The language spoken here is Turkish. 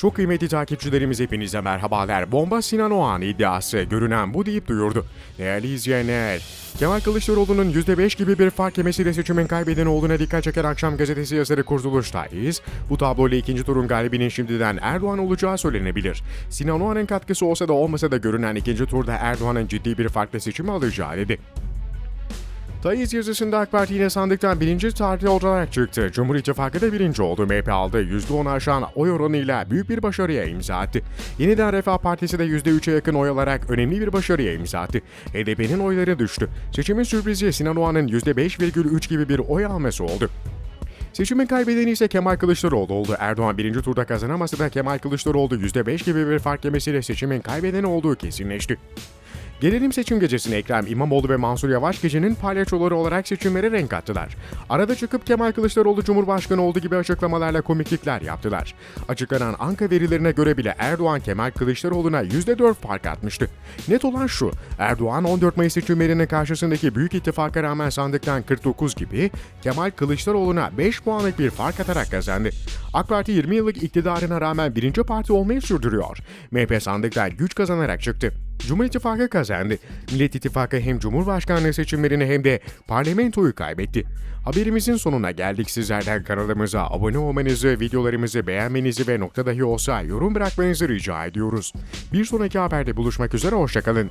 Çok kıymetli takipçilerimiz hepinize merhabalar. Bomba Sinan Oğan iddiası görünen bu deyip duyurdu. Değerli izleyenler, Kemal Kılıçdaroğlu'nun %5 gibi bir fark yemesiyle seçimin kaybeden olduğuna dikkat çeken Akşam Gazetesi yazarı Kurtuluş'tayız. Bu tabloyla ikinci turun galibinin şimdiden Erdoğan olacağı söylenebilir. Sinan Oğan'ın katkısı olsa da olmasa da görünen ikinci turda Erdoğan'ın ciddi bir farkla seçimi alacağı dedi. Tayiz yazısında AK Parti yine sandıktan birinci parti olarak çıktı. Cumhur İttifakı da birinci oldu. MHP aldı. %10 aşan oy oranıyla büyük bir başarıya imza attı. Yeniden Refah Partisi de %3'e yakın oy alarak önemli bir başarıya imza attı. HDP'nin oyları düştü. Seçimin sürprizi Sinan Oğan'ın %5,3 gibi bir oy alması oldu. Seçimin kaybedeni ise Kemal Kılıçdaroğlu oldu. Erdoğan birinci turda kazanamasa da Kemal Kılıçdaroğlu %5 gibi bir fark yemesiyle seçimin kaybedeni olduğu kesinleşti. Gelelim seçim gecesine Ekrem İmamoğlu ve Mansur Yavaş gecenin palyaçoları olarak seçimlere renk kattılar. Arada çıkıp Kemal Kılıçdaroğlu Cumhurbaşkanı oldu gibi açıklamalarla komiklikler yaptılar. Açıklanan Anka verilerine göre bile Erdoğan Kemal Kılıçdaroğlu'na %4 fark atmıştı. Net olan şu, Erdoğan 14 Mayıs seçimlerinin karşısındaki büyük ittifaka rağmen sandıktan 49 gibi Kemal Kılıçdaroğlu'na 5 puanlık bir fark atarak kazandı. AK Parti 20 yıllık iktidarına rağmen birinci parti olmayı sürdürüyor. MHP sandıktan güç kazanarak çıktı. Cumhur İttifakı kazandı. Millet İttifakı hem Cumhurbaşkanlığı seçimlerini hem de parlamentoyu kaybetti. Haberimizin sonuna geldik. Sizlerden kanalımıza abone olmanızı, videolarımızı beğenmenizi ve nokta dahi olsa yorum bırakmanızı rica ediyoruz. Bir sonraki haberde buluşmak üzere, hoşçakalın.